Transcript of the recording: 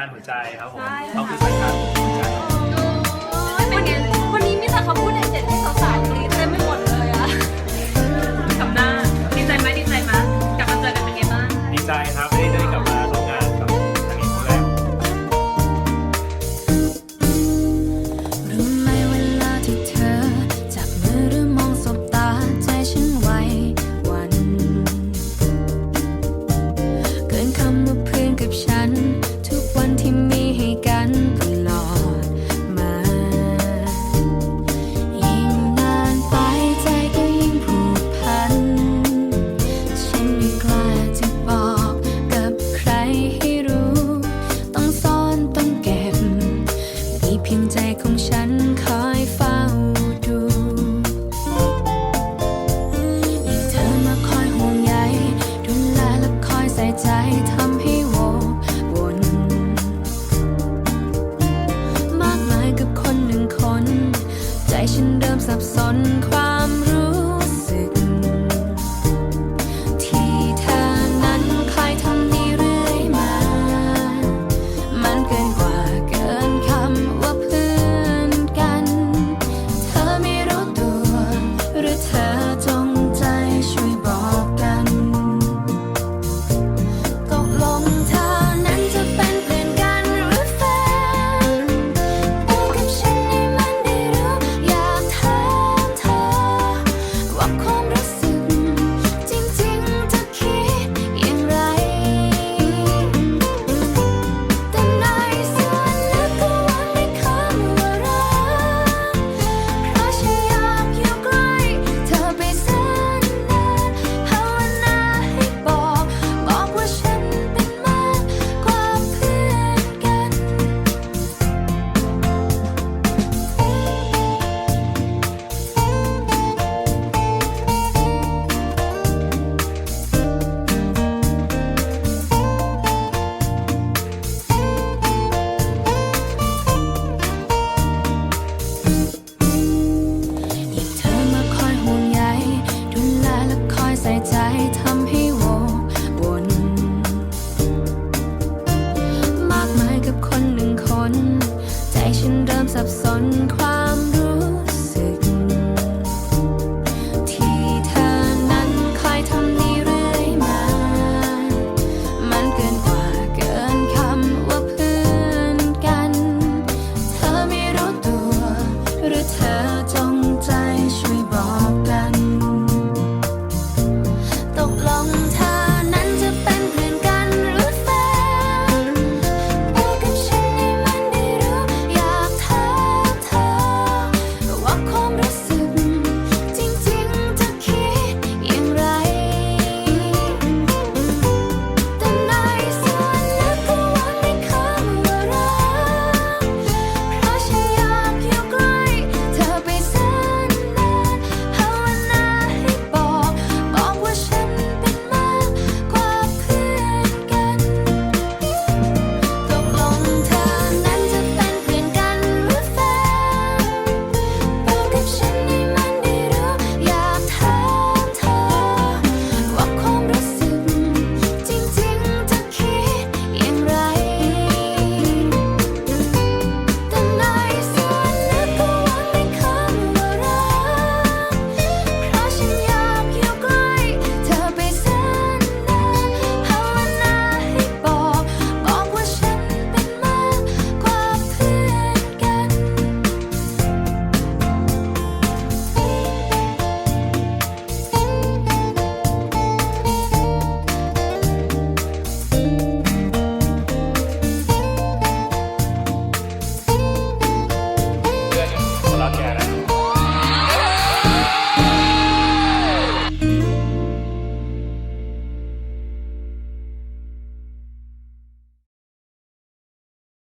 านหัวใจครับผมใช่ค่ะ เขาคือสายทานหัวใจ วันนี้วันนี้มิสแะเขาพูด เริ่มสับสนความ